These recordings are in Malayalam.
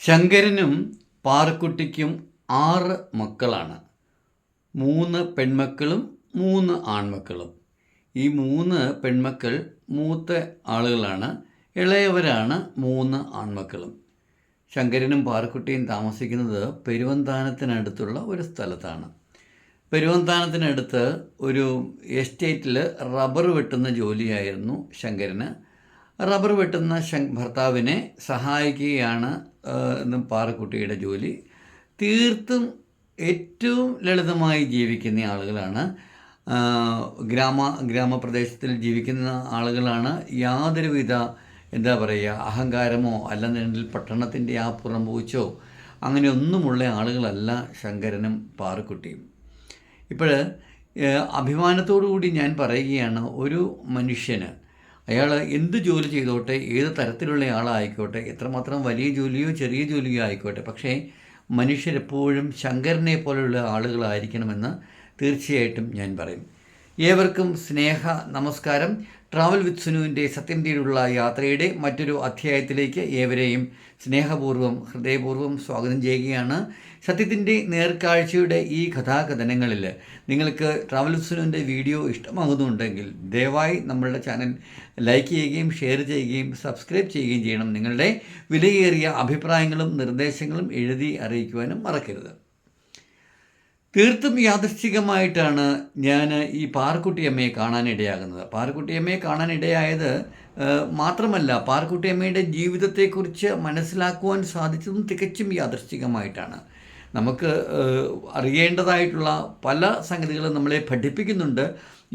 ശങ്കരനും പാറക്കുട്ടിക്കും ആറ് മക്കളാണ്. മൂന്ന് പെൺമക്കളും മൂന്ന് ആൺമക്കളും. ഈ മൂന്ന് പെൺമക്കൾ മൂത്ത ആളുകളാണ്. ഇളയവരാണ് മൂന്ന് ആൺമക്കളും. ശങ്കരനും പാറക്കുട്ടിയും താമസിക്കുന്നത് പെരുവന്താനത്തിനടുത്തുള്ള ഒരു സ്ഥലത്താണ്. പെരുവന്താനത്തിനടുത്ത് ഒരു എസ്റ്റേറ്റിൽ റബ്ബർ വെട്ടുന്ന ജോലിയായിരുന്നു ശങ്കരന്. റബ്ബർ വെട്ടുന്ന ഭർത്താവിനെ സഹായിക്കുകയാണ് ആ, ഇന്ന് പാറക്കുട്ടിയുടെ ജോലി. തീർത്തും ഏറ്റവും ലളിതമായി ജീവിക്കുന്ന ആളുകളാണ്. ഗ്രാമ ഗ്രാമപ്രദേശത്തിൽ ജീവിക്കുന്ന ആളുകളാണ്. യാതൊരുവിധ എന്താ പറയുക അഹങ്കാരമോ അല്ലെന്നുണ്ടെങ്കിൽ പട്ടണത്തിന്റെ ആ പുറംപൂച്ചോ അങ്ങനെയൊന്നുമുള്ള ആളുകളല്ല ശങ്കരനും പാറക്കുട്ടിയും. ഇപ്പോൾ അഭിമാനത്തോടു കൂടി ഞാൻ പറയുകയാണ് ഒരു മനുഷ്യന് അയാൾ എന്ത് ജോലി ചെയ്തോട്ടെ ഏത് തരത്തിലുള്ള ആളായിക്കോട്ടെ എത്രമാത്രം വലിയ ജോലിയോ ചെറിയ ജോലിയോ ആയിക്കോട്ടെ പക്ഷേ മനുഷ്യരെപ്പോഴും ശങ്കരനെ പോലെയുള്ള ആളുകളായിരിക്കണമെന്ന് തീർച്ചയായിട്ടും ഞാൻ പറയും. ഏവർക്കും സ്നേഹ നമസ്കാരം. ട്രാവൽ വിത്ത് സുനുവിന്റെ സത്യം തീരുള്ള യാത്രയുടെ മറ്റൊരു അധ്യായത്തിലേക്ക് ഏവരെയും സ്നേഹപൂർവം ഹൃദയപൂർവം സ്വാഗതം ചെയ്യുകയാണ്. സത്യത്തിന്റെ നേർക്കാഴ്ചയുടെ ഈ കഥാകഥനങ്ങളിൽ നിങ്ങൾക്ക് ട്രാവൽ വിത്ത് സുനുവിന്റെ വീഡിയോ ഇഷ്ടമാകുന്നുണ്ടെങ്കിൽ ദയവായി നമ്മളുടെ ചാനൽ ലൈക്ക് ചെയ്യുകയും ഷെയർ ചെയ്യുകയും സബ്സ്ക്രൈബ് ചെയ്യുകയും ചെയ്യണം. നിങ്ങളുടെ വിലയേറിയ അഭിപ്രായങ്ങളും നിർദ്ദേശങ്ങളും എഴുതി അറിയിക്കുവാനും മറക്കരുത്. തീർത്തും യാദൃശ്ചികമായിട്ടാണ് ഞാൻ ഈ പാറക്കുട്ടിയമ്മയെ കാണാനിടയാകുന്നത്. പാറക്കുട്ടിയമ്മയെ കാണാനിടയായത് മാത്രമല്ല പാറക്കുട്ടിയമ്മയുടെ ജീവിതത്തെക്കുറിച്ച് മനസ്സിലാക്കുവാൻ സാധിച്ചതും തികച്ചും യാദൃശ്ചികമായിട്ടാണ്. നമുക്ക് അറിയേണ്ടതായിട്ടുള്ള പല സംഗതികളും നമ്മളെ പഠിപ്പിക്കുന്നുണ്ട്.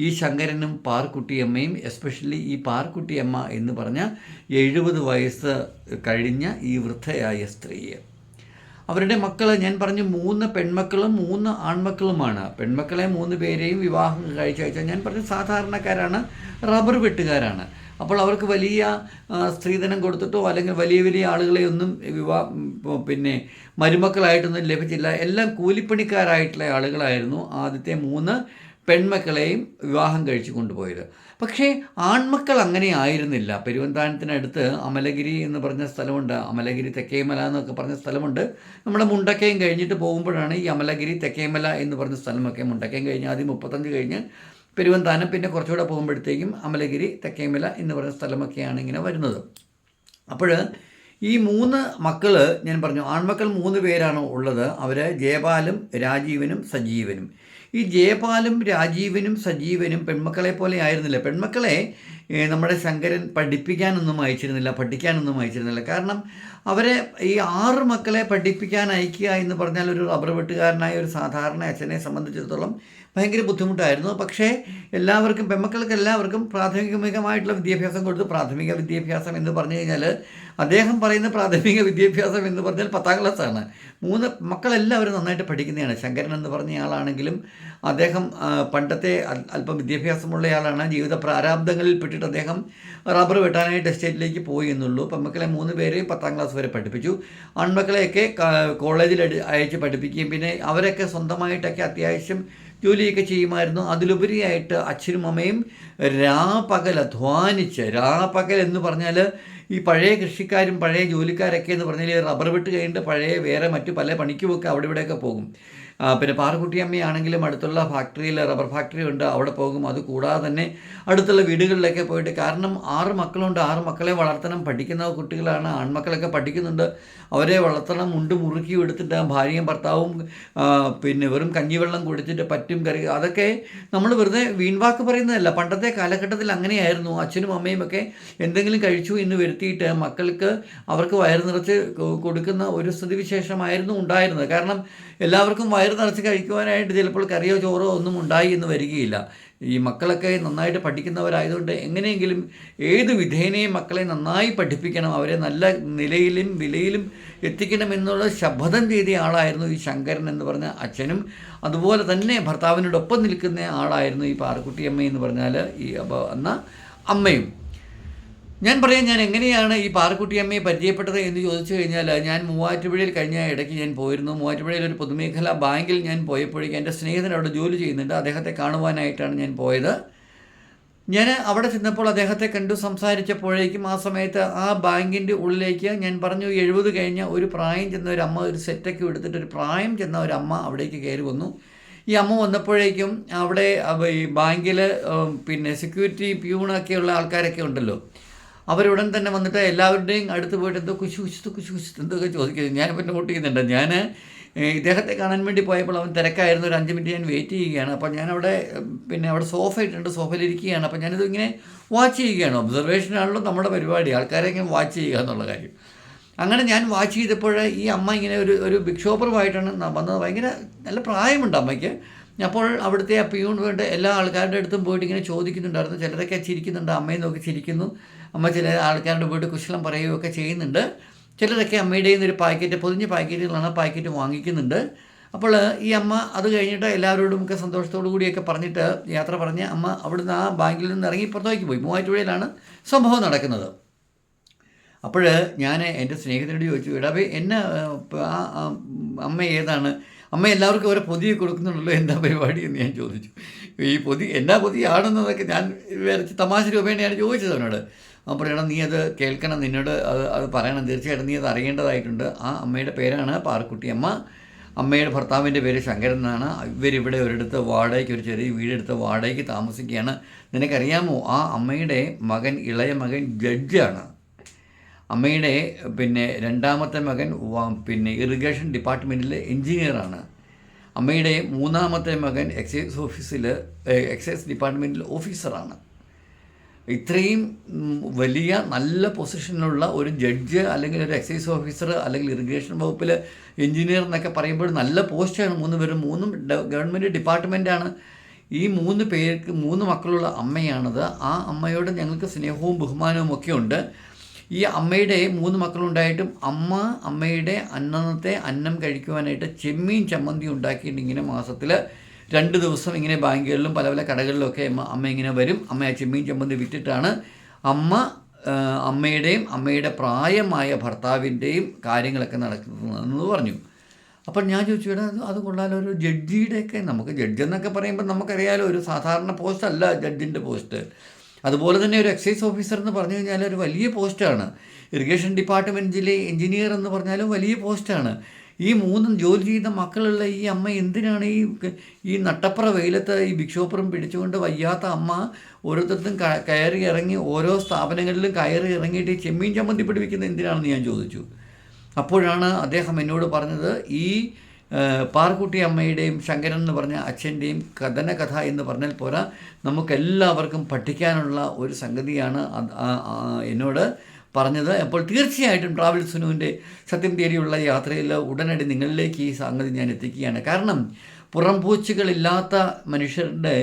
ഈ ശങ്കരനും പാർക്കുട്ടിയമ്മയും എസ്പെഷ്യലി ഈ പാർക്കുട്ടിയമ്മ എന്ന് പറഞ്ഞ എഴുപത് വയസ്സ് കഴിഞ്ഞ ഈ വൃദ്ധയായ സ്ത്രീയെ. അവരുടെ മക്കൾ ഞാൻ പറഞ്ഞു മൂന്ന് പെൺമക്കളും മൂന്ന് ആൺമക്കളുമാണ്. പെൺമക്കളെ മൂന്ന് പേരെയും വിവാഹം കഴിച്ചു അയച്ചാൽ ഞാൻ പറഞ്ഞു സാധാരണക്കാരാണ് റബ്ബർ വെട്ടുകാരാണ്. അപ്പോൾ അവർക്ക് വലിയ സ്ത്രീധനം കൊടുത്തിട്ടോ അല്ലെങ്കിൽ വലിയ വലിയ ആളുകളെ ഒന്നും വിവാ ഉം, പിന്നെ മരുമക്കളായിട്ടൊന്നും ലഭിച്ചില്ല. എല്ലാം കൂലിപ്പണിക്കാരായിട്ടുള്ള ആളുകളായിരുന്നു ആദ്യത്തെ മൂന്ന് പെൺമക്കളെയും വിവാഹം കഴിച്ചു കൊണ്ടുപോയത്. പക്ഷേ ആൺമക്കൾ അങ്ങനെ ആയിരുന്നില്ല. പെരുവന്താനത്തിനടുത്ത് അമലഗിരി എന്ന് പറഞ്ഞ സ്ഥലമുണ്ട്. അമലഗിരി തെക്കേമല എന്നൊക്കെ പറഞ്ഞ സ്ഥലമുണ്ട്. നമ്മുടെ മുണ്ടക്കയം കഴിഞ്ഞിട്ട് പോകുമ്പോഴാണ് ഈ അമലഗിരി തെക്കേമല എന്ന് പറഞ്ഞ സ്ഥലമൊക്കെ മുണ്ടക്കയം കഴിഞ്ഞ് ആദ്യം മുപ്പത്തഞ്ച് കഴിഞ്ഞ് പെരുവന്താനം പിന്നെ കുറച്ചുകൂടെ പോകുമ്പോഴത്തേക്കും അമലഗിരി തെക്കേമല എന്ന് പറയുന്ന സ്ഥലമൊക്കെയാണ് ഇങ്ങനെ വരുന്നത്. അപ്പോൾ ഈ മൂന്ന് മക്കൾ ഞാൻ പറഞ്ഞു ആൺമക്കൾ മൂന്ന് പേരാണ് ഉള്ളത്. അവർ ജയപാലും രാജീവനും സജീവനും. ഈ ജയപാലും രാജീവനും സജീവനും പെൺമക്കളെ പോലെ ആയിരുന്നില്ല. പെൺമക്കളെ നമ്മുടെ ശങ്കരൻ പഠിപ്പിക്കാനൊന്നും അയച്ചിരുന്നില്ല പഠിക്കാനൊന്നും അയച്ചിരുന്നില്ല. കാരണം അവരെ ഈ ആറ് മക്കളെ പഠിപ്പിക്കാൻ അയക്കുക എന്ന് പറഞ്ഞാൽ ഒരു റബ്ബർ വെട്ടുകാരനായ ഒരു സാധാരണ അച്ഛനെ സംബന്ധിച്ചിടത്തോളം ഭയങ്കര ബുദ്ധിമുട്ടായിരുന്നു. പക്ഷേ എല്ലാവർക്കും പെൺമക്കൾക്ക് എല്ലാവർക്കും പ്രാഥമികമായിട്ടുള്ള വിദ്യാഭ്യാസം കൊടുത്ത് പ്രാഥമിക വിദ്യാഭ്യാസം എന്ന് പറഞ്ഞു കഴിഞ്ഞാൽ അദ്ദേഹം പറയുന്ന പ്രാഥമിക വിദ്യാഭ്യാസം എന്ന് പറഞ്ഞാൽ പത്താം ക്ലാസ്സാണ്. മൂന്ന് മക്കളെല്ലാവരും നന്നായിട്ട് പഠിക്കുന്നതാണ്. ശങ്കരൻ എന്ന് പറഞ്ഞ ആളാണെങ്കിലും അദ്ദേഹം പണ്ടത്തെ അല്പം വിദ്യാഭ്യാസമുള്ളയാളാണ്. ജീവിത പ്രാരാബ്ദങ്ങളിൽ പെട്ടിട്ട് അദ്ദേഹം റബ്ബർ വെട്ടാനായിട്ട് എസ്റ്റേറ്റിലേക്ക് പോയി എന്നുള്ളൂ. പെമ്മക്കളെ മൂന്ന് പേരെയും പത്താം ക്ലാസ് വരെ പഠിപ്പിച്ചു. ആൺമക്കളെയൊക്കെ കോളേജിൽ അയച്ച് പഠിപ്പിക്കുകയും പിന്നെ അവരൊക്കെ സ്വന്തമായിട്ടൊക്കെ അത്യാവശ്യം ജോലിയൊക്കെ ചെയ്യുമായിരുന്നു. അതിലുപരിയായിട്ട് അച്ഛനും അമ്മയും രാപകൽ അധ്വാനിച്ച് രാപകൽ എന്ന് പറഞ്ഞാൽ ഈ പഴയ കൃഷിക്കാരും പഴയ ജോലിക്കാരൊക്കെ എന്ന് പറഞ്ഞാൽ റബ്ബർ വെട്ട് കഴിഞ്ഞിട്ട് പഴയ വേറെ മറ്റു പല പണിക്കുമൊക്കെ അവിടെ ഇവിടെയൊക്കെ പോകും. പിന്നെ പാറക്കുട്ടിയമ്മയാണെങ്കിലും അടുത്തുള്ള ഫാക്ടറിയിൽ റബ്ബർ ഫാക്ടറി ഉണ്ട് അവിടെ പോകും. അത് കൂടാതെ തന്നെ അടുത്തുള്ള വീടുകളിലൊക്കെ പോയിട്ട് കാരണം ആറ് മക്കളുണ്ട്. ആറ് മക്കളെ വളർത്തണം. പഠിക്കുന്ന കുട്ടികളാണ്. ആൺമക്കളൊക്കെ പഠിക്കുന്നുണ്ട്. അവരെ വളർത്തണം. മുണ്ട് മുറുക്കി എടുത്തിട്ട് ഭാര്യയും ഭർത്താവും പിന്നെ വെറും കഞ്ഞിവെള്ളം കുടിച്ചിട്ട് പറ്റും കറി. അതൊക്കെ നമ്മൾ വെറുതെ വീൺവാക്ക് പറയുന്നതല്ല. പണ്ടത്തെ കാലഘട്ടത്തിൽ അങ്ങനെയായിരുന്നു. അച്ഛനും അമ്മയും ഒക്കെ എന്തെങ്കിലും കഴിച്ചു എന്ന് വരുത്തിയിട്ട് മക്കൾക്ക് അവർക്ക് വയറ് നിറച്ച് കൊടുക്കുന്ന ഒരു സ്ഥിതിവിശേഷമായിരുന്നു ഉണ്ടായിരുന്നത്. കാരണം എല്ലാവർക്കും വയറ് നിറച്ച് കഴിക്കുവാനായിട്ട് ചിലപ്പോൾ കറിയോ ചോറോ ഒന്നും ഉണ്ടായി എന്ന് വരികയില്ല. ഈ മക്കളൊക്കെ നന്നായിട്ട് പഠിക്കുന്നവരായതുകൊണ്ട് എങ്ങനെയെങ്കിലും ഏത് വിധേനയും മക്കളെ നന്നായി പഠിപ്പിക്കണം. അവരെ നല്ല നിലയിലും വിലയിലും എത്തിക്കണം എന്നുള്ള ശപഥം ചെയ്ത ആളായിരുന്നു ഈ ശങ്കരൻ എന്ന് പറഞ്ഞ അച്ഛനും. അതുപോലെ തന്നെ ഭർത്താവിനോടൊപ്പം നിൽക്കുന്ന ആളായിരുന്നു ഈ പാറക്കുട്ടിയമ്മ എന്ന് പറഞ്ഞാൽ ഈ അപ്പോൾ എന്ന അമ്മയും. ഞാൻ പറയാം ഞാൻ എങ്ങനെയാണ് ഈ പാറക്കുട്ടിയമ്മയെ പരിചയപ്പെട്ടത് എന്ന് ചോദിച്ചു കഴിഞ്ഞാൽ ഞാൻ മൂവാറ്റുപുഴയിൽ കഴിഞ്ഞ ഇടയ്ക്ക് ഞാൻ പോയിരുന്നു. മൂവാറ്റുപുഴയിൽ ഒരു പൊതുമേഖലാ ബാങ്കിൽ ഞാൻ പോയപ്പോഴേക്കും എന്റെ സ്നേഹിതൻ അവിടെ ജോലി ചെയ്യുന്നുണ്ട്. അദ്ദേഹത്തെ കാണുവാനായിട്ടാണ് ഞാൻ പോയത്. ഞാൻ അവിടെ ചെന്നപ്പോൾ അദ്ദേഹത്തെ കണ്ടു. സംസാരിച്ചപ്പോഴേക്കും ആ സമയത്ത് ആ ബാങ്കിന്റെ ഉള്ളിലേക്ക് ഞാൻ പറഞ്ഞു എഴുപത് കഴിഞ്ഞ ഒരു പ്രായം ചെന്ന ഒരു അമ്മ ഒരു സെറ്റൊക്കെ എടുത്തിട്ട് ഒരു പ്രായം ചെന്ന ഒരു അമ്മ അവിടേക്ക് കയറി വന്നു. ഈ അമ്മ വന്നപ്പോഴേക്കും അവിടെ ഈ ബാങ്കിൽ പിന്നെ സെക്യൂരിറ്റി പ്യൂണൊക്കെയുള്ള ആൾക്കാരൊക്കെ ഉണ്ടല്ലോ. അവരുടൻ തന്നെ വന്നിട്ട് എല്ലാവരുടെയും അടുത്ത് പോയിട്ട് എന്തോ കുശു കുശിത്ത് കുശു കുശിത്ത് എന്തൊക്കെ ചോദിക്കുന്നത് പിന്നെ നോട്ട് ചെയ്യുന്നുണ്ട്. ഞാൻ ഇദ്ദേഹത്തെ കാണാൻ വേണ്ടി പോയപ്പോൾ അവൻ തിരക്കായിരുന്നു. ഒരു അഞ്ച് മിനിറ്റ് ഞാൻ വെയിറ്റ് ചെയ്യുകയാണ്. അപ്പോൾ ഞാനവിടെ പിന്നെ അവിടെ സോഫ ഇട്ടുണ്ട് സോഫയിലിരിക്കുകയാണ് അപ്പോൾ ഞാനിത് ഇങ്ങനെ വാച്ച് ചെയ്യുകയാണ്. ഒബ്സർവേഷനാണല്ലോ നമ്മുടെ പരിപാടി. ആൾക്കാരെ ഇങ്ങനെ വാച്ച് ചെയ്യുക എന്നുള്ള കാര്യം. അങ്ങനെ ഞാൻ വാച്ച് ചെയ്തപ്പോൾ ഈ അമ്മ ഇങ്ങനെ ഒരു ഒരു ബിഗ് ഷോപ്പറുമായിട്ടാണ് ന- വന്നത്. ഭയങ്കര നല്ല പ്രായമുണ്ട് അമ്മയ്ക്ക്. അപ്പോൾ അവിടുത്തെ ആ പിയൂൺ വേണ്ട എല്ലാ ആൾക്കാരുടെ അടുത്തും പോയിട്ട് ഇങ്ങനെ ചോദിക്കുന്നുണ്ടായിരുന്നു. ചിലരൊക്കെ ചിരിക്കുന്നുണ്ട്. അമ്മയെ നോക്കി ചിരിക്കുന്നു. അമ്മ ചില ആൾക്കാരുടെ പോയിട്ട് കുശലം പറയുകയൊക്കെ ചെയ്യുന്നുണ്ട്. ചിലരൊക്കെ അമ്മയുടെ ഒരു പാക്കറ്റ് പൊതിഞ്ഞ പാക്കറ്റുകളാണ് പാക്കറ്റ് വാങ്ങിക്കുന്നുണ്ട്. അപ്പോൾ ഈ അമ്മ അത് കഴിഞ്ഞിട്ട് എല്ലാവരോടും ഒക്കെ സന്തോഷത്തോടു കൂടിയൊക്കെ പറഞ്ഞിട്ട് യാത്ര പറഞ്ഞ് അമ്മ അവിടുന്ന് ആ ബാങ്കിൽ നിന്ന് ഇറങ്ങി പുറത്തേക്ക് പോയി. മൂവാറ്റുപുഴയിലാണ് സംഭവം നടക്കുന്നത്. അപ്പോൾ ഞാൻ എന്റെ സ്നേഹിതരോട് ചോദിച്ചു എടാവേ എന്നെ അമ്മ ഏതാണ്? അമ്മ എല്ലാവർക്കും ഓരോ പൊതി കൊടുക്കുന്നുണ്ടല്ലോ എന്താ പരിപാടി? എന്ന് ഞാൻ ചോദിച്ചു. ഈ പൊതി എന്നാ പൊതി പൊതിയാണെന്നതൊക്കെ ഞാൻ വരച്ച് തമാശ രൂപേണയാണ് ചോദിച്ചത് അവനോട്. അപ്പോൾ പറയണം നീ അത് കേൾക്കണം നിന്നോട് അത് അത് പറയണം. തീർച്ചയായിട്ടും നീ അത് അറിയേണ്ടതായിട്ടുണ്ട്. ആ അമ്മയുടെ പേരാണ് പാറക്കുട്ടി അമ്മ. അമ്മയുടെ ഭർത്താവിന്റെ പേര് ശങ്കരൻ എന്നാണ്. ഇവരിവിടെ ഒരിടത്ത് വാടകയ്ക്ക് ഒരു ചെറിയ വീടെടുത്ത് വാടകയ്ക്ക് താമസിക്കുകയാണ്. നിനക്കറിയാമോ ആ അമ്മയുടെ മകൻ ഇളയ മകൻ ജഡ്ജാണ്. അമ്മയുടെ പിന്നെ രണ്ടാമത്തെ മകൻ പിന്നെ ഇറിഗേഷൻ ഡിപ്പാർട്ട്മെന്റിലെ എൻജിനീയറാണ്. അമ്മയുടെ മൂന്നാമത്തെ മകൻ എക്സൈസ് ഓഫീസിൽ എക്സൈസ് ഡിപ്പാർട്ട്മെന്റിൽ ഓഫീസറാണ്. ഇത്രയും വലിയ നല്ല പൊസിഷനിലുള്ള ഒരു ജഡ്ജ് അല്ലെങ്കിൽ ഒരു എക്സൈസ് ഓഫീസർ അല്ലെങ്കിൽ ഇറിഗേഷൻ വകുപ്പിൽ എഞ്ചിനീയർ എന്നൊക്കെ പറയുമ്പോൾ നല്ല പോസ്റ്റാണ് മൂന്ന് പേരും. മൂന്നും ഗവൺമെന്റ് ഡിപ്പാർട്ട്മെന്റാണ്. ഈ മൂന്ന് പേർക്ക് മൂന്ന് മക്കളുള്ള അമ്മയാണത്. ആ അമ്മയോട് ഞങ്ങൾക്ക് സ്നേഹവും ബഹുമാനവും ഒക്കെ ഉണ്ട്. ഈ അമ്മയുടെ മൂന്ന് മക്കളുണ്ടായിട്ടും അമ്മ അമ്മയുടെ അന്നത്തെ അന്നം കഴിക്കുവാനായിട്ട് ചെമ്മീൻ ചമ്മന്തി ഉണ്ടാക്കിയിട്ട് ഇങ്ങനെ മാസത്തിൽ രണ്ട് ദിവസം ഇങ്ങനെ ബാങ്കുകളിലും പല പല കടകളിലൊക്കെ അമ്മ ഇങ്ങനെ വരും. അമ്മ ആ ചെമ്മീൻ ചമ്മന്തി വിറ്റിട്ടാണ് അമ്മ അമ്മയുടെയും അമ്മയുടെ പ്രായമായ ഭർത്താവിന്റെയും കാര്യങ്ങളൊക്കെ നടക്കുന്നതെന്ന് പറഞ്ഞു. അപ്പം ഞാൻ ചോദിച്ചു എടാ അത് കൊള്ളാലോ ഒരു ജഡ്ജിയുടെയൊക്കെ നമുക്ക് ജഡ്ജ് എന്നൊക്കെ പറയുമ്പോൾ നമുക്കറിയാലോ ഒരു സാധാരണ പോസ്റ്റ് അല്ല ജഡ്ജിന്റെ പോസ്റ്റ്. അതുപോലെ തന്നെ ഒരു എക്സൈസ് ഓഫീസർ എന്ന് പറഞ്ഞു കഴിഞ്ഞാൽ ഒരു വലിയ പോസ്റ്റാണ്. ഇറിഗേഷൻ ഡിപ്പാർട്ട്മെന്റിലെ എഞ്ചിനീയർ എന്ന് പറഞ്ഞാലും വലിയ പോസ്റ്റാണ്. ഈ മൂന്നും ജോലി ചെയ്ത മക്കളുള്ള ഈ അമ്മ എന്തിനാണ് ഈ ഈ നട്ടപ്പുറ വെയിലത്ത് ഈ ഭിക്ഷോപ്പുറം പിടിച്ചുകൊണ്ട് വയ്യാത്ത അമ്മ ഓരോരുത്തർക്കും കയറി ഇറങ്ങി ഓരോ സ്ഥാപനങ്ങളിലും കയറി ഇറങ്ങിയിട്ട് ചെമ്മീൻ ചമ്മന്തി പിടിപ്പിക്കുന്നത് എന്തിനാണെന്ന് ഞാൻ ചോദിച്ചു. അപ്പോഴാണ് അദ്ദേഹം എന്നോട് പറഞ്ഞത് ഈ പാർക്കുട്ടി അമ്മയുടെയും ശങ്കരൻ എന്ന് പറഞ്ഞ അച്ഛന്റെയും കഥന കഥ എന്ന് പറഞ്ഞാൽ പോരാ നമുക്കെല്ലാവർക്കും പഠിക്കാനുള്ള ഒരു സംഗതിയാണ് എന്നോട് പറഞ്ഞത്. അപ്പോൾ തീർച്ചയായിട്ടും ട്രാവൽ സുനുവിന്റെ സത്യം തേടിയുള്ള യാത്രയിൽ ഉടനടി നിങ്ങളിലേക്ക് ഈ സംഗതി ഞാൻ എത്തിക്കുകയാണ്. കാരണം പുറംപൂച്ചുകളില്ലാത്ത മനുഷ്യരുടെ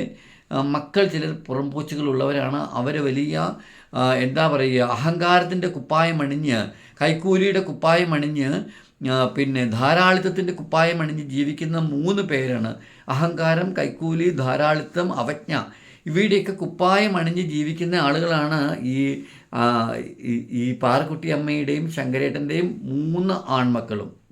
മക്കൾ ചിലർ പുറംപൂച്ചുകളുള്ളവരാണ് അവർ വലിയ എന്താ പറയുക അഹങ്കാരത്തിന്റെ കുപ്പായം അണിഞ്ഞ് കൈക്കൂലിയുടെ കുപ്പായം അണിഞ്ഞ് പിന്നെ ധാരാളിത്തത്തിന്റെ കുപ്പായം അണിഞ്ഞ് ജീവിക്കുന്ന മൂന്ന് പേരാണ്. അഹങ്കാരം കൈക്കൂലി ധാരാളിത്തം അവജ്ഞ. ഇവയുടെയൊക്കെ കുപ്പായം അണിഞ്ഞ് ജീവിക്കുന്ന ആളുകളാണ് ഈ ഈ- പാറക്കുട്ടിയമ്മയുടെയും ശങ്കരേട്ടന്റെയും മൂന്ന് ആൺമക്കളും.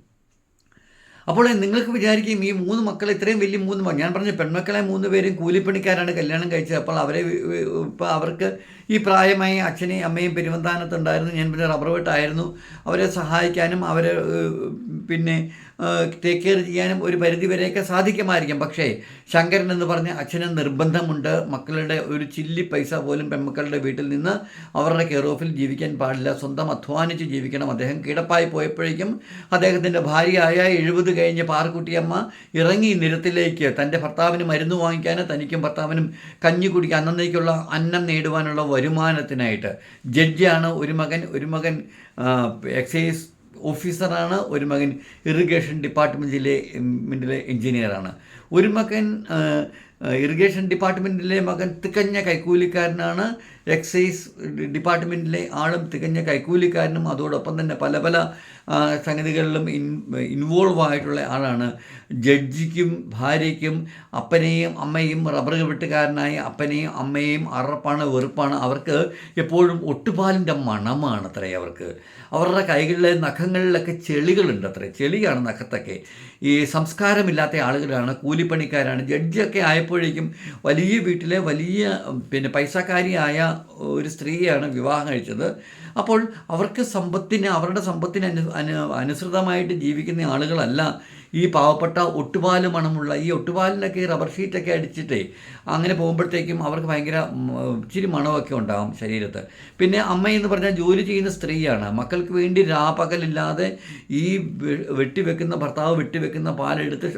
അപ്പോൾ നിങ്ങൾക്ക് വിചാരിക്കും ഈ മൂന്ന് മക്കൾ ഇത്രയും വലിയ മൂന്ന് ഞാൻ പറഞ്ഞ പെൺമക്കളെ മൂന്ന് പേരും കൂലിപ്പണിക്കാരാണ് കല്യാണം കഴിച്ചത്. അപ്പോൾ അവരെ ഇപ്പോൾ അവർക്ക് ഈ പ്രായമായി അച്ഛനെയും അമ്മയും പെരുവന്താനത്തുണ്ടായിരുന്നു ഞാൻ പിന്നെ റബ്ബർ വെട്ടായിരുന്നു. അവരെ സഹായിക്കാനും അവരെ പിന്നെ ടേക്ക് കെയർ ചെയ്യാനും ഒരു പരിധി വരെയൊക്കെ സാധിക്കുമായിരിക്കും. പക്ഷേ ശങ്കരൻ എന്ന് പറഞ്ഞ അച്ഛന് നിർബന്ധമുണ്ട്. മക്കളുടെ ഒരു ചില്ലി പൈസ പോലും പെൺമക്കളുടെ വീട്ടിൽ നിന്ന് അവരുടെ കെയർ ഓഫിൽ ജീവിക്കാൻ പാടില്ല. സ്വന്തം അധ്വാനിച്ച് ജീവിക്കണം. അദ്ദേഹം കിടപ്പായി പോയപ്പോഴേക്കും അദ്ദേഹത്തിന്റെ ഭാര്യയായ എഴുപത് കഴിഞ്ഞ പാറക്കുട്ടിയമ്മ ഇറങ്ങി നിരത്തിലേക്ക് തന്റെ ഭർത്താവിന് മരുന്ന് വാങ്ങിക്കാൻ തനിക്കും ഭർത്താവിനും കഞ്ഞി കുടിക്കാൻ അന്നേക്കുള്ള അന്നം നേടുവാനുള്ള വരുമാനത്തിനായിട്ട് ജഡ്ജിയാണ് ഒരു മകൻ ഒരു മകൻ എക്സൈസ് ഓഫീസറാണ് ഒരു മകൻ ഇറിഗേഷൻ ഡിപ്പാർട്ട്മെന്റിലെ മെന്റിലെ എഞ്ചിനീയറാണ്. ഒരു മകൻ ഇറിഗേഷൻ ഡിപ്പാർട്ട്മെന്റിലെ മകൻ തികഞ്ഞ കൈക്കൂലിക്കാരനാണ് എക്സൈസ് ഡിപ്പാർട്ട്മെന്റിലെ ആളും തികഞ്ഞ കൈക്കൂലിക്കാരനും അതോടൊപ്പം തന്നെ പല പല സംഗതികളിലും ഇൻ ഇൻവോൾവ് ആയിട്ടുള്ള ആളാണ്. ജഡ്ജിക്കും ഭാര്യയ്ക്കും അപ്പനെയും അമ്മയും റബ്ബർ വെട്ടുകാരനായി അപ്പനെയും അമ്മയെയും അറപ്പാണ് വെറുപ്പാണ്. അവർക്ക് എപ്പോഴും ഒട്ടുപാലിന്റെ മണമാണ് അത്രേ അവർക്ക്. അവരുടെ കൈകളിലെ നഖങ്ങളിലൊക്കെ ചെളികളുണ്ട് അത്രേ ചെളിയാണ് നഖത്തൊക്കെ. ഈ സംസ്കാരമില്ലാത്ത ആളുകളാണ് കൂലിപ്പണിക്കാരാണ്. ജഡ്ജിയൊക്കെ ആയപ്പോഴേക്കും വലിയ വീട്ടിലെ വലിയ പിന്നെ പൈസക്കാരിയായ ഒരു സ്ത്രീയാണ് വിവാഹം കഴിച്ചത്. അപ്പോൾ അവർക്ക് സമ്പത്തിന് അവരുടെ സമ്പത്തിന് അനു അനു അനുസൃതമായിട്ട് ജീവിക്കുന്ന ആളുകളല്ല ഈ പാവപ്പെട്ട ഒട്ടുപാൽ മണമുള്ള ഈ ഒട്ടുപാലിനൊക്കെ റബ്ബർ ഷീറ്റൊക്കെ അടിച്ചിട്ടേ അങ്ങനെ പോകുമ്പോഴത്തേക്കും അവർക്ക് ഭയങ്കര ഇച്ചിരി മണമൊക്കെ ഉണ്ടാകും ശരീരത്ത്. പിന്നെ അമ്മ എന്ന് പറഞ്ഞാൽ ജോലി ചെയ്യുന്ന സ്ത്രീയാണ്. മക്കൾക്ക് വേണ്ടി രാപകലില്ലാതെ ഈ വെട്ടിവെക്കുന്ന ഭർത്താവ് വെട്ടിവെക്കുന്ന പാലെടുത്ത്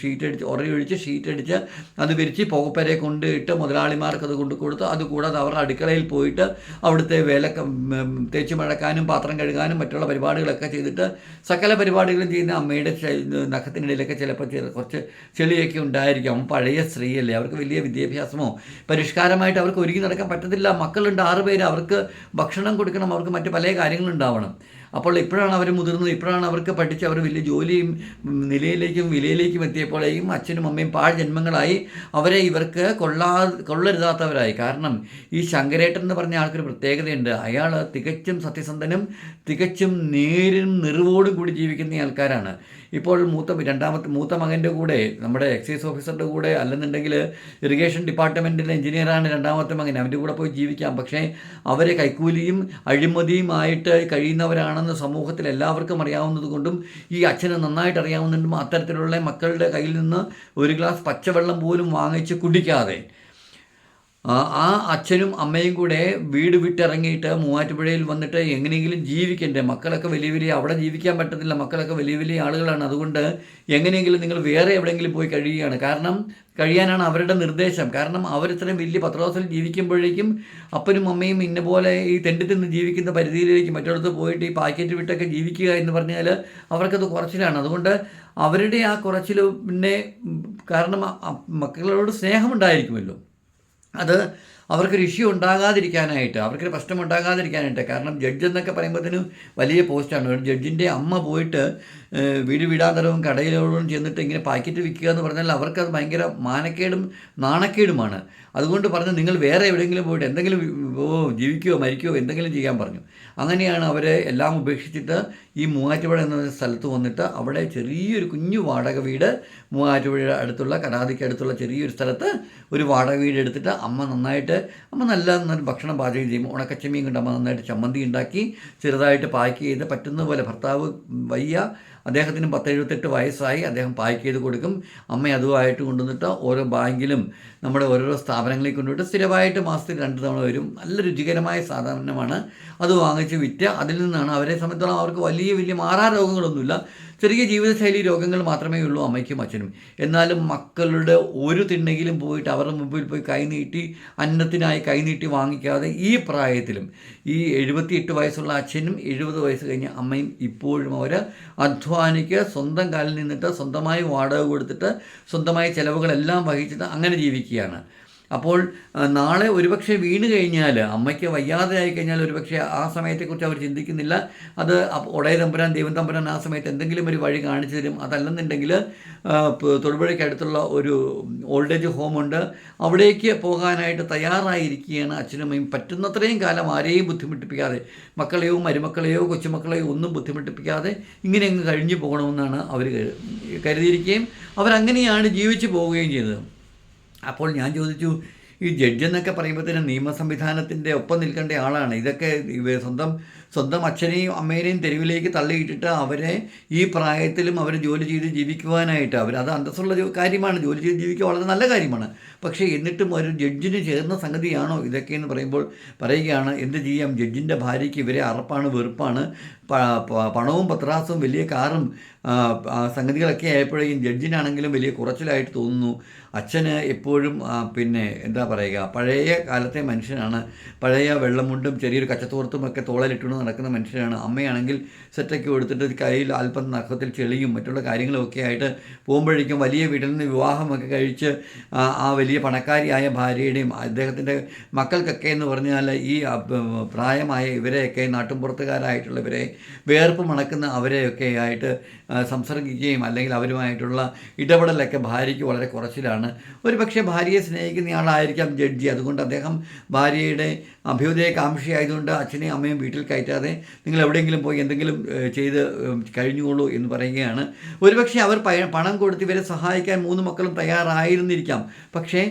ഷീറ്റ് അടിച്ച് ഉറയൊഴിച്ച് ഷീറ്റ് അടിച്ച് അത് വിരിച്ച് പുകപ്പരെ കൊണ്ട് ഇട്ട് മുതലാളിമാർക്ക് അത് കൊണ്ട് കൊടുത്ത് അതുകൂടാതെ അവരുടെ അടുക്കളയിൽ പോയിട്ട് അവിടുത്തെ വേല തേച്ച് മഴക്കാനും പാത്രം കഴുകാനും മറ്റുള്ള പരിപാടികളൊക്കെ ചെയ്തിട്ട് സകല പരിപാടികളും ചെയ്യുന്ന അമ്മയുടെ നഖത്തിനിടയിലൊക്കെ ചിലപ്പോൾ കുറച്ച് ചെളിയൊക്കെ ഉണ്ടായിരിക്കും. പഴയ സ്ത്രീയല്ലേ. അവർക്ക് വലിയ വിദ്യാഭ്യാസമോ പരിഷ്കാരമായിട്ട് അവർക്ക് ഒരുങ്ങി നടക്കാൻ പറ്റത്തില്ല. മക്കളുണ്ട് ആറ് പേര്. അവർക്ക് ഭക്ഷണം കൊടുക്കണം. അവർക്ക് മറ്റ് പല കാര്യങ്ങളുണ്ടാവണം. അപ്പോൾ ഇപ്പോഴാണ് അവർ മുതിർന്നത്. ഇപ്പോഴാണ് അവർക്ക് പഠിച്ച് അവർ വലിയ ജോലിയും നിലയിലേക്കും വിലയിലേക്കും എത്തിയപ്പോഴേക്കും അച്ഛനും അമ്മയും പാഴ് ജന്മങ്ങളായി അവരെ ഇവർക്ക് കൊള്ളാ കൊള്ളരുതാത്തവരായി. കാരണം ഈ ശങ്കരേട്ടൻ എന്ന് പറഞ്ഞ ആൾക്കൊരു പ്രത്യേകതയുണ്ട്. അയാൾ തികച്ചും സത്യസന്ധനും തികച്ചും നേരും നിറവോടും കൂടി ജീവിക്കുന്ന ആൾക്കാരാണ്. ഇപ്പോൾ മൂത്ത രണ്ടാമത്തെ മൂത്ത മകന്റെ കൂടെ നമ്മുടെ എക്സൈസ് ഓഫീസറുടെ കൂടെ അല്ലെന്നുണ്ടെങ്കിൽ ഇറിഗേഷൻ ഡിപ്പാർട്ട്മെന്റിലെ എഞ്ചിനീയറാണ് രണ്ടാമത്തെ മകൻ. അവന്റെ കൂടെ പോയി ജീവിക്കാം. പക്ഷേ അവരെ കൈക്കൂലിയും അഴിമതിയുമായിട്ട് കഴിയുന്നവരാണെന്ന് സമൂഹത്തിൽ എല്ലാവർക്കും അറിയാവുന്നത് കൊണ്ടും ഈ അച്ഛന് നന്നായിട്ട് അറിയാവുന്നതുകൊണ്ടും അത്തരത്തിലുള്ള മക്കളുടെ കയ്യിൽ നിന്ന് ഒരു ഗ്ലാസ് പച്ചവെള്ളം പോലും വാങ്ങിച്ച് കുടിക്കാതെ ആ അച്ഛനും അമ്മയും കൂടെ വീട് വിട്ടിറങ്ങിയിട്ട് മൂവാറ്റുപുഴയിൽ വന്നിട്ട് എങ്ങനെയെങ്കിലും ജീവിക്കണ്ടേ മക്കളൊക്കെ വലിയ വലിയ അവിടെ ജീവിക്കാൻ പറ്റത്തില്ല മക്കളൊക്കെ വലിയ വലിയ ആളുകളാണ്. അതുകൊണ്ട് എങ്ങനെയെങ്കിലും നിങ്ങൾ വേറെ എവിടെയെങ്കിലും പോയി കഴിയുകയാണ്. കാരണം കഴിയാനാണ് അവരുടെ നിർദ്ദേശം. കാരണം അവരിത്രയും വലിയ പത്രോസിൽ ജീവിക്കുമ്പോഴേക്കും അപ്പനും അമ്മയും ഇന്ന പോലെ ഈ തെണ്ടി തിന്ന് ജീവിക്കുന്ന പരിധിയിലേക്ക് മറ്റിടത്ത് പോയിട്ട് ഈ പാക്കറ്റ് വിട്ടൊക്കെ ജീവിക്കുക എന്ന് പറഞ്ഞാൽ അവർക്കത് കുറച്ചിലാണ്. അതുകൊണ്ട് അവരുടെ ആ കുറച്ചിൽ പിന്നെ കാരണം മക്കളോട് സ്നേഹമുണ്ടായിരിക്കുമല്ലോ. അത് അവർക്കൊരു ഇഷ്യൂ ഉണ്ടാകാതിരിക്കാനായിട്ട് അവർക്കൊരു പ്രശ്നം ഉണ്ടാകാതിരിക്കാനായിട്ട്. കാരണം ജഡ്ജ് എന്നൊക്കെ പറയുമ്പോഴത്തേനും വലിയ പോസ്റ്റാണ് ഒരു ജഡ്ജിന്റെ അമ്മ പോയിട്ട് വീട് വീടാന്തരവും കടയിലോടും ചെന്നിട്ട് ഇങ്ങനെ പാക്കറ്റ് വിൽക്കുക എന്ന് പറഞ്ഞാൽ അവർക്കത് ഭയങ്കര മാനക്കേടും നാണക്കേടുമാണ്. അതുകൊണ്ട് പറഞ്ഞ് നിങ്ങൾ വേറെ എവിടെയെങ്കിലും പോയിട്ട് എന്തെങ്കിലും ജീവിക്കുകയോ മരിക്കുകയോ എന്തെങ്കിലും ചെയ്യാൻ പറഞ്ഞു. അങ്ങനെയാണ് അവരെ എല്ലാം ഉപേക്ഷിച്ചിട്ട് ഈ മൂവാറ്റുപുഴ എന്ന സ്ഥലത്ത് വന്നിട്ട് അവിടെ ചെറിയൊരു കുഞ്ഞു വാടക വീട് മൂവാറ്റുപുഴ അടുത്തുള്ള കടാതിക്ക് അടുത്തുള്ള ചെറിയൊരു സ്ഥലത്ത് ഒരു വാടക വീട് എടുത്തിട്ട് അമ്മ നന്നായിട്ട് അമ്മ നല്ല നല്ല ഭക്ഷണം പാചകം ചെയ്യും. ഉണക്കച്ചമ്മീൻ കൊണ്ട് അമ്മ നന്നായിട്ട് ചമ്മന്തി ഉണ്ടാക്കി ചെറുതായിട്ട് പാക്ക് ചെയ്ത് പറ്റുന്ന പോലെ ഭർത്താവ് വയ്യ. അദ്ദേഹത്തിന് പത്തെഴുപത്തെട്ട് വയസ്സായി അദ്ദേഹം പാക്ക് ചെയ്ത് കൊടുക്കും. അമ്മ അതുമായിട്ട് കൊണ്ടുവന്നിട്ട് ഓരോ ബാങ്കിലും നമ്മുടെ ഓരോരോ സ്ഥാപനങ്ങളിൽ കൊണ്ടുപോയിട്ട് സ്ഥിരമായിട്ട് മാസത്തിൽ രണ്ട് തവണ വരും. നല്ല രുചികരമായ സാധനമാണ്. അത് വാങ്ങിച്ച് വിറ്റ് അതിൽ നിന്നാണ് അവരെ സംബന്ധിച്ചോളം അവർക്ക് വലിയ വലിയ മാറാ രോഗങ്ങളൊന്നുമില്ല. ചെറിയ ജീവിതശൈലി രോഗങ്ങൾ മാത്രമേ ഉള്ളൂ അമ്മയ്ക്കും അച്ഛനും. എന്നാലും മക്കളുടെ ഒരു തിണ്ണെങ്കിലും പോയിട്ട് അവരുടെ മുമ്പിൽ പോയി കൈനീട്ടി അന്നത്തിനായി കൈനീട്ടി വാങ്ങിക്കാതെ ഈ പ്രായത്തിലും ഈ എഴുപത്തിയെട്ട് വയസ്സുള്ള അച്ഛനും എഴുപത് വയസ്സ് കഴിഞ്ഞ അമ്മയും ഇപ്പോഴും അവർ അധ്വാനിക്കുക സ്വന്തം കാലിൽ നിന്നിട്ട് സ്വന്തമായി വാടക കൊടുത്തിട്ട് സ്വന്തമായി ചിലവുകളെല്ലാം വഹിച്ചിട്ട് അങ്ങനെ ജീവിക്കുകയാണ്. അപ്പോൾ നാളെ ഒരുപക്ഷെ വീണ് കഴിഞ്ഞാൽ അമ്മയ്ക്ക് വയ്യാതെ ആയി കഴിഞ്ഞാൽ ഒരുപക്ഷെ ആ സമയത്തെക്കുറിച്ച് അവർ ചിന്തിക്കുന്നില്ല. അത് ഉടയ തമ്പുരാൻ ദൈവം തമ്പുരാൻ ആ സമയത്ത് എന്തെങ്കിലും ഒരു വഴി കാണിച്ചു തരും. അതല്ലെന്നുണ്ടെങ്കിൽ തൊടുപുഴയ്ക്ക് അടുത്തുള്ള ഒരു ഓൾഡ് ഏജ് ഹോമുണ്ട്. അവിടേക്ക് പോകാനായിട്ട് തയ്യാറായിരിക്കുകയാണ് അച്ഛനമ്മയും. പറ്റുന്നത്രയും കാലം ആരെയും ബുദ്ധിമുട്ടിപ്പിക്കാതെ മക്കളെയോ മരുമക്കളെയോ കൊച്ചുമക്കളെയോ ഒന്നും ബുദ്ധിമുട്ടിപ്പിക്കാതെ ഇങ്ങനെ അങ്ങ് കഴിഞ്ഞു പോകണമെന്നാണ് അവർ കരുതിയിരിക്കുകയും അവരങ്ങനെയാണ് ജീവിച്ചു പോവുകയും ചെയ്തത്. അപ്പോൾ ഞാൻ ചോദിച്ചു ഈ ജഡ്ജ് എന്നൊക്കെ പറയുമ്പോഴത്തേനും നിയമ സംവിധാനത്തിന്റെ ഒപ്പം നിൽക്കേണ്ട ആളാണ്. ഇതൊക്കെ സ്വന്തം സ്വന്തം അച്ഛനെയും അമ്മേനെയും തെരുവിലേക്ക് തള്ളിയിട്ടിട്ട് അവരെ ഈ പ്രായത്തിലും അവർ ജോലി ചെയ്ത് ജീവിക്കുവാനായിട്ട് അവർ അത് അന്തസ്സുള്ള കാര്യമാണ്. ജോലി ചെയ്ത് ജീവിക്കുക വളരെ നല്ല കാര്യമാണ്. പക്ഷേ എന്നിട്ടും ഒരു ജഡ്ജിന് ചേർന്ന സംഗതിയാണോ ഇതൊക്കെ എന്ന് പറയുമ്പോൾ പറയുകയാണ് എന്ത് ചെയ്യാം? ജഡ്ജിന്റെ ഭാര്യയ്ക്ക് ഇവരെ അറപ്പാണ് വെറുപ്പാണ്. പണവും പത്രാസും വലിയ കാറും സംഗതികളൊക്കെ ആയപ്പോഴേക്കും ജഡ്ജിനാണെങ്കിലും വലിയ കുറച്ചിലായിട്ട് തോന്നുന്നു. അച്ഛന് എപ്പോഴും പിന്നെ എന്താ പറയുക പഴയ കാലത്തെ മനുഷ്യനാണ്. പഴയ വെള്ളമുണ്ടും ചെറിയൊരു കച്ചത്തോർത്തും ഒക്കെ തോളലിട്ടുകൊണ്ട് നടക്കുന്ന മനുഷ്യരാണ്. അമ്മയാണെങ്കിൽ സെറ്റൊക്കെ കൊടുത്തിട്ട് കയ്യിൽ അല്പം നഖത്തിൽ ചെളിയും മറ്റുള്ള കാര്യങ്ങളൊക്കെ ആയിട്ട് പോകുമ്പോഴേക്കും വലിയ വീട്ടിൽ നിന്ന് വിവാഹമൊക്കെ കഴിച്ച് ആ, വലിയ പണക്കാരിയായ ഭാര്യയുടെയും അദ്ദേഹത്തിന്റെ മക്കൾക്കൊക്കെ എന്ന് പറഞ്ഞാൽ ഈ പ്രായമായ ഇവരെയൊക്കെ നാട്ടുമ്പുറത്തുകാരായിട്ടുള്ള ഇവരെ വേർപ്പ് മണക്കുന്ന അവരെയൊക്കെ ആയിട്ട് സംസർഗിക്കുകയും അല്ലെങ്കിൽ അവരുമായിട്ടുള്ള ഇടപെടലൊക്കെ ഭാര്യയ്ക്ക് വളരെ കുറച്ചിലാണ്. ഒരു പക്ഷേ ഭാര്യയെ സ്നേഹിക്കുന്നയാളായിരിക്കാം ജഡ്ജി. അതുകൊണ്ട് അദ്ദേഹം ഭാര്യയുടെ അഭ്യുദയ കാംക്ഷയായതുകൊണ്ട് അച്ഛനെയും അമ്മയും വീട്ടിൽ കയറ്റി കയറ്റാതെ നിങ്ങൾ എവിടെയെങ്കിലും പോയി എന്തെങ്കിലും ചെയ്ത് കഴിഞ്ഞുകൊള്ളൂ എന്ന് പറയുകയാണ്. ഒരുപക്ഷെ അവർ പണം കൊടുത്ത് ഇവരെ സഹായിക്കാൻ മൂന്ന് മക്കളും തയ്യാറായിരുന്നിരിക്കാം. പക്ഷേ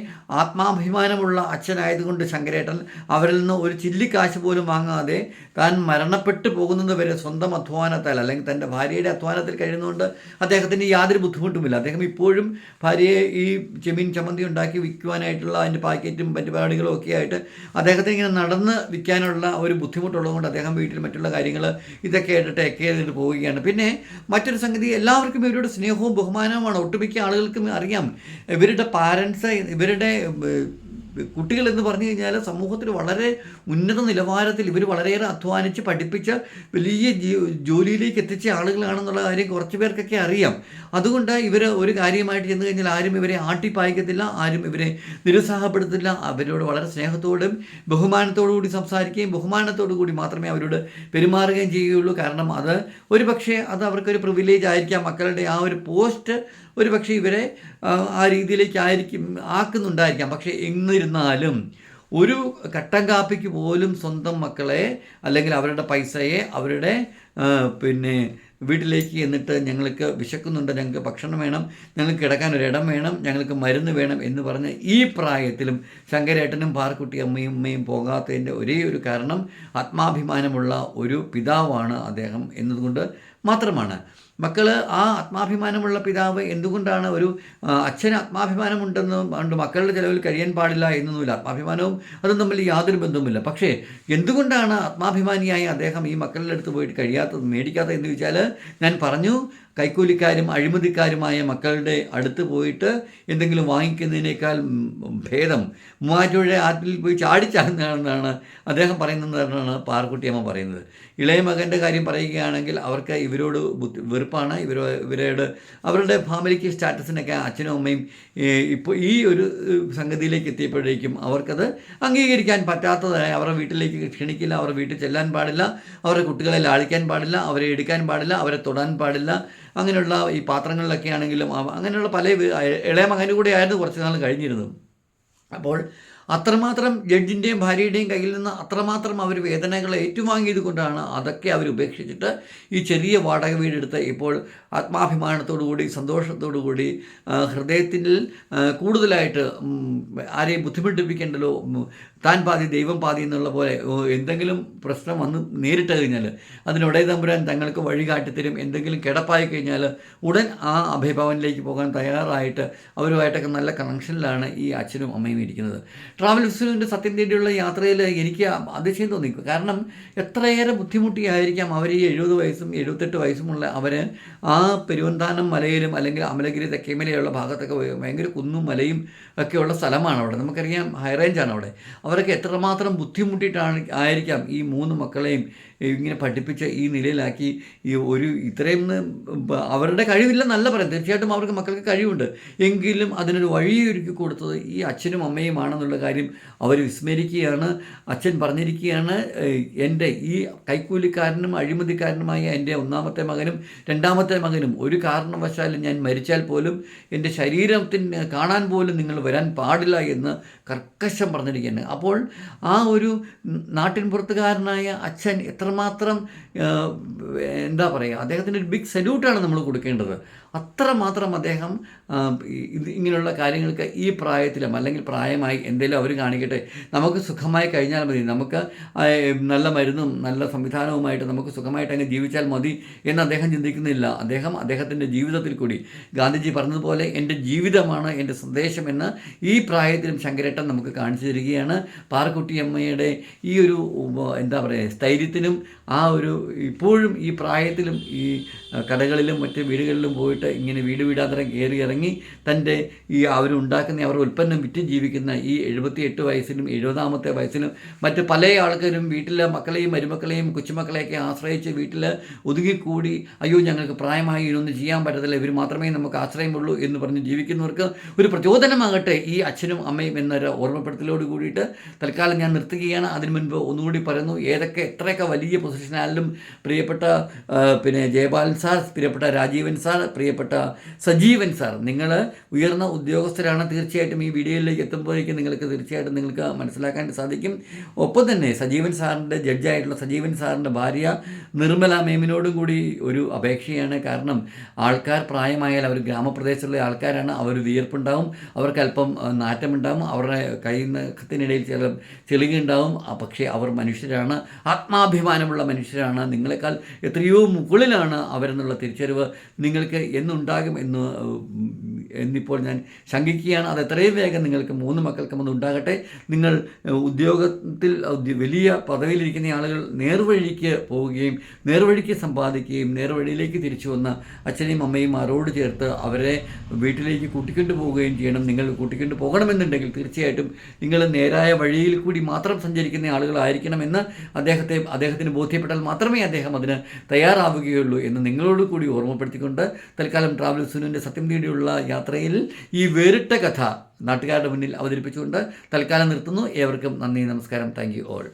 ആത്മാഭിമാനമുള്ള അച്ഛനായതുകൊണ്ട് ശങ്കരേട്ടൻ അവരിൽ നിന്ന് ഒരു ചില്ലിക്കാശ് പോലും വാങ്ങാതെ താൻ മരണപ്പെട്ടു പോകുന്നത് വരെ സ്വന്തം അധ്വാനത്താൽ അല്ലെങ്കിൽ തന്റെ ഭാര്യയുടെ അധ്വാനത്തിൽ കഴിയുന്നതുകൊണ്ട് അദ്ദേഹത്തിന് യാതൊരു ബുദ്ധിമുട്ടുമില്ല. അദ്ദേഹം ഇപ്പോഴും ഭാര്യയെ ഈ ചെമീൻ ചമ്മന്തി ഉണ്ടാക്കി വിൽക്കുവാനായിട്ടുള്ള അതിന്റെ പാക്കറ്റും പരിപാടികളും ഒക്കെ ആയിട്ട് അദ്ദേഹത്തിന് ഇങ്ങനെ നടന്ന് വിൽക്കാനുള്ള ഒരു ബുദ്ധിമുട്ടുള്ളതുകൊണ്ട് അദ്ദേഹം വീട്ടിൽ മറ്റുള്ള കാര്യങ്ങൾ ഇതൊക്കെ ആയിട്ട് ടേക്ക് ചെയ്തിട്ട് പോവുകയാണ്. പിന്നെ മറ്റൊരു സംഗതി എല്ലാവർക്കും ഇവരുടെ സ്നേഹവും ബഹുമാനവുമാണ്. ഒട്ടുമിക്ക ആളുകൾക്കും അറിയാം. ഇവരുടെ പാരൻസ് ഇവരുടെ കുട്ടികൾ എന്ന് പറഞ്ഞു കഴിഞ്ഞാൽ സമൂഹത്തിൽ വളരെ ഉന്നത നിലവാരത്തിൽ ഇവർ വളരെയേറെ അധ്വാനിച്ച് പഠിപ്പിച്ച വലിയ ജോലിയിലേക്ക് എത്തിച്ച ആളുകളാണെന്നുള്ള കാര്യം കുറച്ച് പേർക്കൊക്കെ അറിയാം. അതുകൊണ്ട് ഇവർ ഒരു കാര്യമായിട്ട് ചെന്ന് കഴിഞ്ഞാൽ ആരും ഇവരെ ആട്ടിപ്പായിക്കത്തില്ല ആരും ഇവരെ നിരുത്സാഹപ്പെടുത്തില്ല. അവരോട് വളരെ സ്നേഹത്തോടും ബഹുമാനത്തോടു കൂടി സംസാരിക്കുകയും ബഹുമാനത്തോടു കൂടി മാത്രമേ അവരോട് പെരുമാറുകയും ചെയ്യുകയുള്ളൂ. കാരണം അത് ഒരു പക്ഷേ അത് അവർക്കൊരു പ്രിവിലേജ് ആയിരിക്കാം. മക്കളുടെ ആ ഒരു പോസ്റ്റ് ഒരു പക്ഷേ ഇവരെ ആ, രീതിയിലേക്കായിരിക്കും ആക്കുന്നുണ്ടായിരിക്കാം. പക്ഷേ എന്നിരുന്നാലും ഒരു കട്ടൻ കാപ്പിക്ക് പോലും സ്വന്തം മക്കളെ അല്ലെങ്കിൽ അവരുടെ പൈസയെ അവരുടെ പിന്നെ വീട്ടിലേക്ക് എന്നിട്ട് ഞങ്ങൾക്ക് വിശക്കുന്നുണ്ട് ഞങ്ങൾക്ക് ഭക്ഷണം വേണം ഞങ്ങൾക്ക് കിടക്കാൻ ഒരു ഇടം വേണം ഞങ്ങൾക്ക് മരുന്ന് വേണം എന്ന് പറഞ്ഞ് ഈ പ്രായത്തിലും ശങ്കരേട്ടനും പാർക്കുട്ടി അമ്മയും അമ്മയും പോകാത്തതിന്റെ ഒരേ ഒരു കാരണം ആത്മാഭിമാനമുള്ള ഒരു പിതാവാണ് അദ്ദേഹം എന്നതുകൊണ്ട് മാത്രമാണ്. മക്കൾ ആ ആത്മാഭിമാനമുള്ള പിതാവ് എന്തുകൊണ്ടാണ് ഒരു അച്ഛന് ആത്മാഭിമാനമുണ്ടെന്ന് ഉണ്ട് മക്കളുടെ ചിലവിൽ കഴിയാൻ പാടില്ല എന്നൊന്നുമില്ല. ആത്മാഭിമാനവും അതും തമ്മിൽ യാതൊരു ബന്ധവുമില്ല. പക്ഷേ എന്തുകൊണ്ടാണ് ആത്മാഭിമാനിയായി അദ്ദേഹം ഈ മക്കളുടെ അടുത്ത് പോയിട്ട് കഴിയാത്തത്? മേടിക്കാത്തത് എന്ന് ചോദിച്ചാൽ ഞാൻ പറഞ്ഞു കൈക്കൂലിക്കാരും അഴിമതിക്കാരുമായ മക്കളുടെ അടുത്ത് പോയിട്ട് എന്തെങ്കിലും വാങ്ങിക്കുന്നതിനേക്കാൾ ഭേദം മൂവാറ്റുപുഴ ആറ്റിൽ പോയി ചാടിച്ചാകുന്നതാണെന്നാണ് അദ്ദേഹം പറയുന്നതെന്നാണ് പാർക്കുട്ടിയമ്മ പറയുന്നത്. ഇളയ മകന്റെ കാര്യം പറയുകയാണെങ്കിൽ അവർക്ക് ഇവരോട് വെറുപ്പാണ്. ഇവരോ ഇവരോട് അവരുടെ ഫാമിലിക്ക് സ്റ്റാറ്റസിനൊക്കെ അച്ഛനും അമ്മയും ഇപ്പോൾ ഈ ഒരു സംഗതിയിലേക്ക് എത്തിയപ്പോഴേക്കും അവർക്കത് അംഗീകരിക്കാൻ പറ്റാത്തതായി. അവരുടെ വീട്ടിലേക്ക് ക്ഷണിക്കില്ല അവരുടെ വീട്ടിൽ ചെല്ലാൻ പാടില്ല അവരുടെ കുട്ടികളെ ലാളിക്കാൻ പാടില്ല അവരെ എടുക്കാൻ പാടില്ല അവരെ തൊടാൻ പാടില്ല. അങ്ങനെയുള്ള ഈ പാത്രങ്ങളിലൊക്കെ ആണെങ്കിലും അങ്ങനെയുള്ള പല ഇളയ മകനും കൂടെ ആയിരുന്നു കുറച്ച് നാൾ കഴിഞ്ഞിരുന്നത്. അപ്പോൾ അത്രമാത്രം ജഡ്ജിന്റെയും ഭാര്യയുടെയും കയ്യിൽ നിന്ന് അത്രമാത്രം അവർ വേദനകൾ ഏറ്റുവാങ്ങിയത് കൊണ്ടാണ് അതൊക്കെ അവർ ഉപേക്ഷിച്ചിട്ട് ഈ ചെറിയ വാടക വീടെടുത്ത് ഇപ്പോൾ ആത്മാഭിമാനത്തോടുകൂടി സന്തോഷത്തോടുകൂടി സന്തോഷത്തോടു കൂടി ഹൃദയത്തിൽ കൂടുതലായിട്ട് ആരെയും ബുദ്ധിമുട്ടിപ്പിക്കേണ്ടല്ലോ താൻ പാതി ദൈവം പാതി എന്നുള്ള പോലെ എന്തെങ്കിലും പ്രശ്നം വന്ന് നേരിട്ട് കഴിഞ്ഞാൽ അതിനൊടേ തമ്പുരാൻ തങ്ങൾക്ക് വഴി കാട്ടിത്തരും എന്തെങ്കിലും കിടപ്പായി കഴിഞ്ഞാൽ ഉടൻ ആ അഭയഭവനിലേക്ക് പോകാൻ തയ്യാറായിട്ട് അവരുമായിട്ടൊക്കെ നല്ല കണക്ഷനിലാണ് ഈ അച്ഛനും അമ്മയും ഇരിക്കുന്നത്. ട്രാവൽ വിസുവിന്റെ സത്യം തേടിയുള്ള യാത്രയിൽ എനിക്ക് അതിശയം തോന്നി. കാരണം എത്രയേറെ ബുദ്ധിമുട്ടിയായിരിക്കാം അവർ ഈ എഴുപത് വയസ്സും എഴുപത്തെട്ട് വയസ്സുമുള്ള അവർ ആ പെരുവന്താനം മലയിലും അല്ലെങ്കിൽ അമലഗിരി തെക്കേമലയുള്ള ഭാഗത്തൊക്കെ ഭയങ്കര കുന്നും മലയും ഒക്കെയുള്ള സ്ഥലമാണ് അവിടെ. നമുക്കറിയാം ഹൈ റേഞ്ചാണ് അവിടെ. അവരൊക്കെ എത്രമാത്രം ബുദ്ധിമുട്ടിയിട്ടാണ് ആയിരിക്കാം ഈ മൂന്ന് മക്കളെയും ഇങ്ങനെ പഠിപ്പിച്ച് ഈ നിലയിലാക്കി ഈ ഒരു ഇത്രയും അവരുടെ കഴിവില്ലെന്നല്ല പറയാം തീർച്ചയായിട്ടും അവർക്ക് മക്കൾക്ക് കഴിവുണ്ട്. എങ്കിലും അതിനൊരു വഴിയൊരുക്കി കൊടുത്തത് ഈ അച്ഛനും അമ്മയുമാണെന്നുള്ള കാര്യം അവർ വിസ്മരിക്കുകയാണ്. അച്ഛൻ പറഞ്ഞിരിക്കുകയാണ് എന്റെ ഈ കൈക്കൂലിക്കാരനും അഴിമതിക്കാരനുമായ എന്റെ ഒന്നാമത്തെ മകനും രണ്ടാമത്തെ മകനും ഒരു കാരണവശാലും ഞാൻ മരിച്ചാൽ പോലും എന്റെ ശരീരത്തിന് കാണാൻ പോലും നിങ്ങൾ വരാൻ പാടില്ല എന്ന് കർക്കശം പറഞ്ഞിരിക്കുകയാണ്. അപ്പോൾ ആ ഒരു നാട്ടിൻ പുറത്തുകാരനായ അച്ഛൻ എത്രമാത്രം ആ, എന്താ പറയുക അദ്ദേഹത്തിന് ഒരു ബിഗ് സല്യൂട്ടാണ് നമ്മൾ കൊടുക്കേണ്ടത്. അത്രമാത്രം അദ്ദേഹം ഇങ്ങനെയുള്ള കാര്യങ്ങൾക്ക് ഈ പ്രായത്തിലും അല്ലെങ്കിൽ പ്രായമായി എന്തെങ്കിലും അവർ കാണിക്കട്ടെ. നമുക്ക് സുഖമായി കഴിഞ്ഞാൽ മതി. നമുക്ക് നല്ല മരുന്നും നല്ല സംവിധാനവുമായിട്ട് നമുക്ക് സുഖമായിട്ട് അങ്ങ് ജീവിച്ചാൽ മതി എന്ന് അദ്ദേഹം ചിന്തിക്കുന്നില്ല. അദ്ദേഹം അദ്ദേഹത്തിന്റെ ജീവിതത്തിൽ കൂടി ഗാന്ധിജി പറഞ്ഞതുപോലെ എന്റെ ജീവിതമാണ് എന്റെ സന്ദേശം എന്ന് ഈ പ്രായത്തിലും ശങ്കരേട്ടൻ നമുക്ക് കാണിച്ചു തരികയാണ്. പാറക്കുട്ടിയമ്മയുടെ ഈ ഒരു എന്താ പറയുക സ്ഥൈര്യത്തിനും ആ ഒരു ഇപ്പോഴും ഈ പ്രായത്തിലും ഈ കടകളിലും മറ്റ് വീടുകളിലും പോയിട്ട് ഇങ്ങനെ വീട് വീടാന്തരം കയറി ഇറങ്ങി തന്റെ ഈ അവരുണ്ടാക്കുന്ന അവർ ഉൽപ്പന്നം വിറ്റ് ജീവിക്കുന്ന ഈ എഴുപത്തി എട്ട് വയസ്സിലും എഴുപതാമത്തെ വയസ്സിലും മറ്റ് പല ആൾക്കാരും വീട്ടിലെ മക്കളെയും മരുമക്കളെയും കൊച്ചുമക്കളെയൊക്കെ ആശ്രയിച്ച് വീട്ടിൽ ഒതുങ്ങിക്കൂടി അയ്യോ ഞങ്ങൾക്ക് പ്രായമായി ഇതൊന്നും ചെയ്യാൻ പറ്റത്തില്ല ഇവർ മാത്രമേ നമുക്ക് ആശ്രയമുള്ളൂ എന്ന് പറഞ്ഞ് ജീവിക്കുന്നവർക്ക് ഒരു പ്രചോദനമാകട്ടെ ഈ അച്ഛനും അമ്മയും എന്നൊരു ഓർമ്മപ്പെടുത്തലോട് കൂടിയിട്ട് തൽക്കാലം ഞാൻ നിർത്തുകയാണ്. അതിനു മുൻപ് ഒന്നുകൂടി പറയുന്നു ഏതൊക്കെ എത്രയൊക്കെ വലിയ പൊസിഷനായാലും പ്രിയപ്പെട്ട പിന്നെ ജയപാലൻ സാർ പ്രിയപ്പെട്ട രാജീവൻ സാർ പ്രിയപ്പെട്ട സജീവൻ സാർ നിങ്ങൾ ഉയർന്ന ഉദ്യോഗസ്ഥരാണ് തീർച്ചയായിട്ടും ഈ വീഡിയോയിലേക്ക് എത്തുമ്പോഴേക്കും നിങ്ങൾക്ക് തീർച്ചയായിട്ടും നിങ്ങൾക്ക് മനസ്സിലാക്കാൻ സാധിക്കും. ഒപ്പം തന്നെ സജീവൻ സാറിന്റെ ജഡ്ജായിട്ടുള്ള സജീവൻ സാറിന്റെ ഭാര്യ നിർമ്മല മേമിനോടും കൂടി ഒരു അപേക്ഷയാണ്. കാരണം ആൾക്കാർ പ്രായമായാൽ അവർ ഗ്രാമപ്രദേശത്തുള്ള ആൾക്കാരാണ് അവർ വിയർപ്പുണ്ടാവും അവർക്ക് അല്പം നാറ്റമുണ്ടാവും അവരുടെ കൈ നഖത്തിനിടയിൽ ചില ചെളികുണ്ടാവും പക്ഷേ അവർ മനുഷ്യരാണ് ആത്മാഭിമാനമുള്ള മനുഷ്യരാണ്. നിങ്ങളെക്കാൾ എത്രയോ മുകളിലാണ് അവരെന്നുള്ള തിരിച്ചറിവ് നിങ്ങൾക്ക് എന്നുണ്ടാകും എന്ന് എന്നിപ്പോൾ ഞാൻ ശങ്കിക്കുകയാണ്. അത് എത്രയും വേഗം നിങ്ങൾക്ക് മൂന്ന് മക്കൾക്കും അത് ഉണ്ടാകട്ടെ. നിങ്ങൾ ഉദ്യോഗത്തിൽ ഉദ്യ- വലിയ പദവിയിലിരിക്കുന്ന ആളുകൾ നേർവഴിക്ക് പോവുകയും നേർവഴിക്ക് സമ്പാദിക്കുകയും നേർവഴിയിലേക്ക് തിരിച്ചു വന്ന അച്ഛനെയും അമ്മയും ആരോട് ചേർത്ത് അവരെ വീട്ടിലേക്ക് കൂട്ടിക്കൊണ്ടു പോവുകയും ചെയ്യണം. നിങ്ങൾ കൂട്ടിക്കൊണ്ടു പോകണമെന്നുണ്ടെങ്കിൽ തീർച്ചയായിട്ടും നിങ്ങൾ നേരായ വഴിയിൽ കൂടി മാത്രം സഞ്ചരിക്കുന്ന ആളുകളായിരിക്കണമെന്ന് അദ്ദേഹത്തെ അദ്ദേഹത്തിന് ബോധ്യപ്പെട്ടാൽ മാത്രമേ അദ്ദേഹം അതിന് തയ്യാറാവുകയുള്ളൂ എന്ന് നിങ്ങളോട് കൂടി ഓർമ്മപ്പെടുത്തിക്കൊണ്ട് തൽക്കാലം ട്രാവൽ സുനുവിന്റെ സത്യം തേടിയുള്ള യാത്രയിൽ ഈ വേറിട്ട കഥ നാട്ടുകാരുടെ മുന്നിൽ അവതരിപ്പിച്ചുകൊണ്ട് തൽക്കാലം നിർത്തുന്നു. ഏവർക്കും നന്ദി നമസ്കാരം. Thank you all.